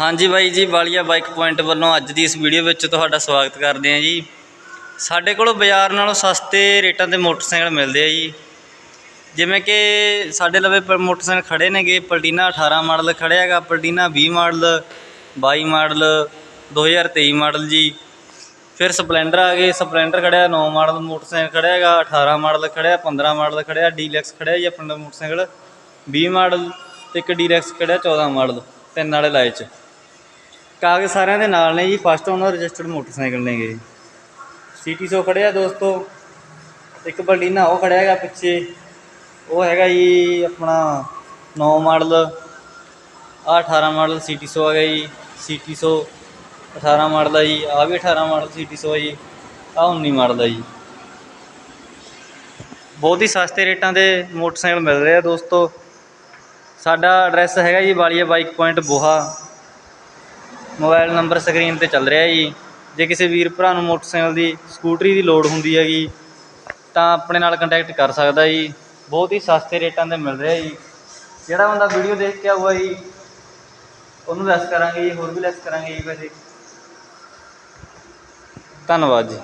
ਹਾਂਜੀ ਬਾਈ ਜੀ, Walia bike point ਵੱਲੋਂ ਅੱਜ ਦੀ ਇਸ ਵੀਡੀਓ ਵਿੱਚ ਤੁਹਾਡਾ ਸਵਾਗਤ ਕਰਦੇ ਹਾਂ ਜੀ। ਸਾਡੇ ਕੋਲ ਬਾਜ਼ਾਰ ਨਾਲੋਂ ਸਸਤੇ ਰੇਟਾਂ ਤੇ ਮੋਟਰਸਾਈਕਲ ਮਿਲਦੇ ਆ ਜੀ। ਜਿਵੇਂ ਕਿ ਸਾਡੇ ਲਵੇ ਪ- ਮੋਟਰਸਾਈਕਲ ਖੜੇ ਨੇਗੇ, ਪਲਟੀਨਾ 18 ਮਾਡਲ ਖੜਿਆ ਹੈਗਾ, ਪਲਟੀਨਾ 20 ਮਾਡਲ 22 ਮਾਡਲ 2023 ਮਾਡਲ ਜੀ। ਫਿਰ ਸਪਲੈਂਡਰ ਆ ਗਏ, ਸਪਲੈਂਡਰ ਖੜਿਆ 9 ਮਾਡਲ ਮੋਟਰਸਾਈਕਲ ਖੜਿਆ ਹੈਗਾ 18 ਮਾਡਲ ਖੜਿਆ 15 ਮਾਡਲ ਖੜਿਆ, ਡੀਲੈਕਸ ਖੜਿਆ ਜੀ ਆਪਣਾ ਮੋਟਰਸਾਈਕਲ 20 ਮਾਡਲ ਤੇ ਇੱਕ ਡੀਲੈਕਸ ਖੜਿਆ 14 ਮਾਡਲ, ਤਿੰਨ ਵਾਲੇ ਲਾਏ ਚ। ਕਾਗਜ਼ ਸਾਰਿਆਂ ਦੇ ਨਾਲ ਨੇ ਜੀ ਫਸਟ ਓਨਰ ਰਜਿਸਟਰਡ ਮੋਟਰਸਾਈਕਲ ਨੇਗੇ ਸਿਟੀ ਸੋ ਖੜਿਆ ਦੋਸਤੋ, ਇੱਕ ਬਲੀਨਾ ਉਹ ਖੜਿਆ ਹੈਗਾ ਪਿੱਛੇ, ਉਹ ਹੈਗਾ ਜੀ ਆਪਣਾ 9 ਮਾਡਲ ਆ 18 ਮਾਡਲ ਸਿਟੀ ਸੋ ਆ ਗਿਆ ਜੀ ਸਿਟੀ ਸੋ 18 ਮਾਡਲ ਆ ਜੀ ਆ ਵੀ 18 ਮਾਡਲ ਸਿਟੀ ਸੋ ਆ ਜੀ ਆ 19 ਮਾਡਲ ਆ ਜੀ। ਬਹੁਤ ਹੀ ਸਸਤੇ ਰੇਟਾਂ ਦੇ ਮੋਟਰਸਾਈਕਲ ਮਿਲ ਰਹੇ ਆ ਦੋਸਤੋ। ਸਾਡਾ ਐਡਰੈਸ ਹੈਗਾ ਜੀ, Walia bike point Boha mobile number screen ਤੇ ਚੱਲ ਰਿਹਾ ਜੀ। ਜੇ ਕਿਸੇ ਵੀਰ ਭਰਾ ਨੂੰ ਮੋਟਰਸਾਈਕਲ ਦੀ ਸਕੂਟਰੀ ਦੀ ਲੋੜ ਹੁੰਦੀ ਹੈਗੀ, ਤਾਂ ਆਪਣੇ ਨਾਲ ਕੰਟੈਕਟ ਕਰ ਸਕਦਾ ਜੀ। ਬਹੁਤ ਹੀ ਸਸਤੇ ਰੇਟਾਂ ਤੇ ਮਿਲ ਰਿਹਾ ਜੀ। ਜਿਹੜਾ ਬੰਦਾ ਵੀਡੀਓ ਦੇਖ ਕੇ ਆਊਗਾ ਜੀ, ਉਹਨੂੰ ਲੈਸ ਕਰਾਂਗੇ ਜੀ, ਹੋਰ ਵੀ ਲੈਸ ਕਰਾਂਗੇ ਜੀ ਵੈਸੇ ਧੰਨਵਾਦ ਜੀ।